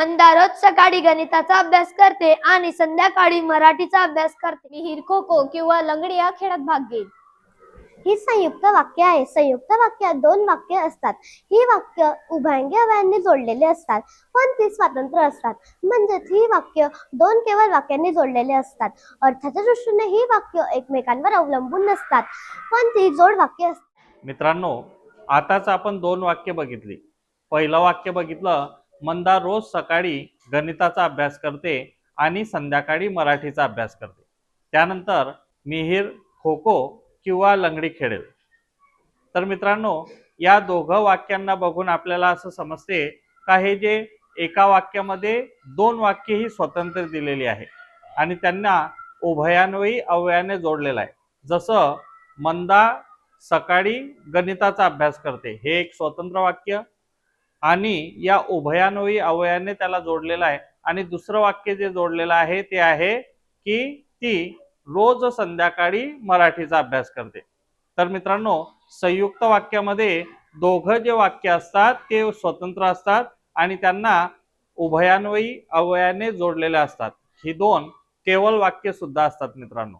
मंदा रोज सकाळी गणिताचा अभ्यास करते आणि संध्याकाळी मराठीचा अभ्यास करते. मिहीर खो खो किंवा लंगडी या खेळात भाग घेईल ही संयुक्त वाक्य आहे. संयुक्त वाक्यात दोन वाक्य असतात. ही वाक्य उभयंगी अवयांनी जोडलेली असतात पण ती स्वतंत्र असतात. म्हणजेच ही वाक्य दोन केवळ वाक्यांनी जोडलेली असतात. अर्थाच्या दृष्टीने ही वाक्य एकमेकांवर अवलंबून नसतात पण ती जोड वाक्य असतात. मित्रांनो आताच आपण दोन वाक्य बघितली. पहिलं वाक्य बघितलं मंदा रोज सकाळी गणिताचा अभ्यास करते आणि संध्याकाळी मराठीचा अभ्यास करते. त्यानंतर मिहीर खो खो किंवा लंगडी खेळेल. तर मित्रांनो या दोघं वाक्यांना बघून आपल्याला असं समजते का हे जे एका वाक्यामध्ये दोन वाक्य ही स्वतंत्र दिलेली आहे आणि त्यांना उभयान्वयी अवयाने जोडलेलं आहे. जसं मंदा सकाळी गणिताचा अभ्यास करते. हे एक स्वतंत्र वाक्य आणि या उभयान्वयी अवयाने त्याला जोडलेलं आहे. आणि दुसरं वाक्य जे जोडलेलं आहे ते आहे की ती रोज संध्याकाळी मराठीचा अभ्यास करते. तर मित्रांनो संयुक्त वाक्यामध्ये दोघं जे वाक्य असतात ते स्वतंत्र असतात आणि त्यांना उभयान्वयी अवयाने जोडलेले असतात. ही दोन केवळ वाक्य सुद्धा असतात मित्रांनो.